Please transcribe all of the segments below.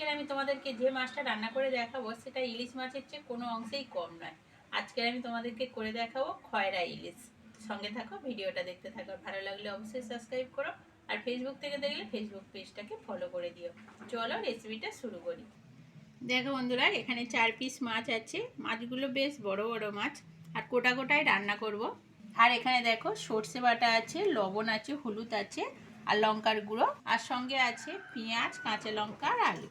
আজকের আমি তোমাদেরকে যে মাছটা রান্না করে দেখাবো, সেটা ইলিশ মাছের চেয়ে কোনো অংশেই কম নয়। আজকের আমি তোমাদেরকে করে দেখাবো খয়রা ইলিশ। সঙ্গে থাকো, ভিডিওটা দেখতে থাকো। ভালো লাগলে অবশ্যই সাবস্ক্রাইব করো। আর ফেসবুক থেকে দেখলে ফেসবুক পেজটাকে ফলো করে দিও। চলো রেসিপিটা শুরু করি। দেখো বন্ধুরা, এখানে চার পিস মাছ আছে। মাছগুলো বেশ বড় বড় মাছ। আর কোটা কোটায় রান্না করব। আর এখানে দেখো সর্ষে বাটা আছে, লবণ আছে, হলুদ আছে, আর লঙ্কার গুঁড়ো। আর সঙ্গে আছে পেঁয়াজ, কাঁচা লঙ্কা আর আলু।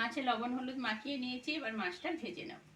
মাছে লবণ হলুদ মাখিয়ে নিয়েছি এবার মাছটা ভেজে নাও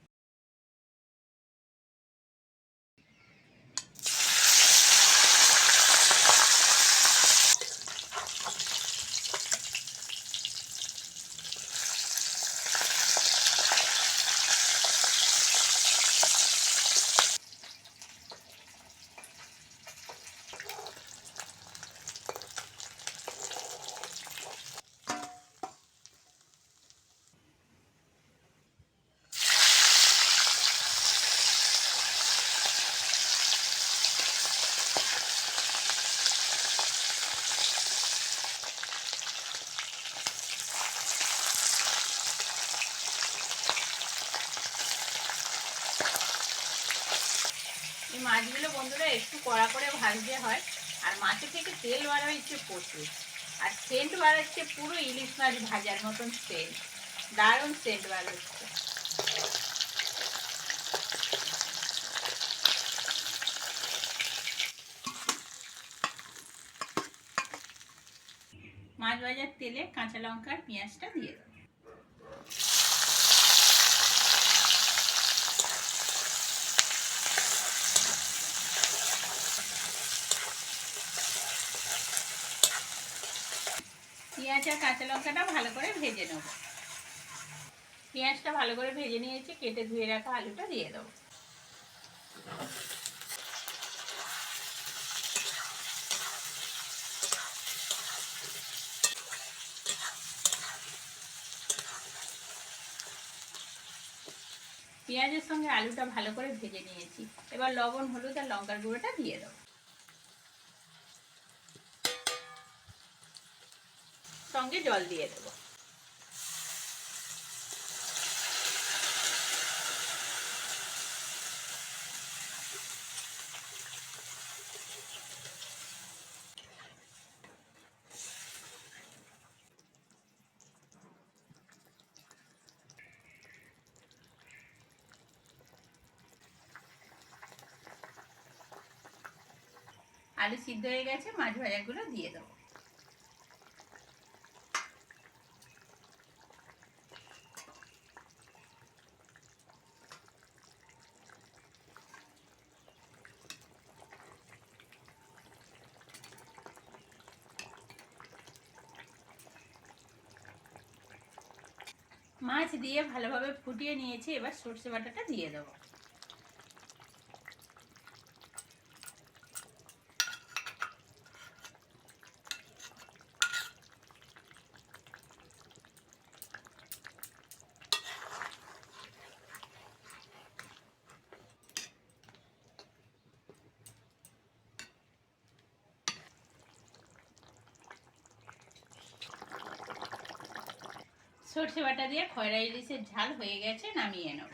মাছগুলো বন্ধুরা একটু কড়া করে ভাজতে হয়। আর মাছের থেকে তেল বার হচ্ছে প্রচুর। আর সেন্ট বার হচ্ছে পুরো ইলিশ মাছ ভাজার মতন সেন্ট। দারুণ সেন্ট বার হচ্ছে মাছ ভাজার তেলে কাঁচা লঙ্কার পেঁয়াজটা দিয়ে দেবো। পেঁয়াজ আর কাঁচা লঙ্কাটা ভালো করে ভেজে নেব। পেঁয়াজটা ভালো করে ভেজে নিয়েছি, কেটে ধুয়ে রাখা আলুটা দিয়ে দেবো। পেঁয়াজের সঙ্গে আলুটা ভালো করে ভেজে নিয়েছি। এবার লবণ, হলুদ আর লঙ্কার গুঁড়োটা দিয়ে দেবো। সঙ্গে জল দিয়ে দেবো। আলু সিদ্ধ হয়ে গেছে মাছ ভাজাগুলো দিয়ে দেবো। মাছ দিয়ে ভালোভাবে ফুটিয়ে নিয়েছি এবার সর্ষে বাটাটা দিয়ে দেবো। সর্ষে বাটা দিয়ে খয়রা ইলিশের ঝাল হয়ে গেছে নামিয়ে নেব।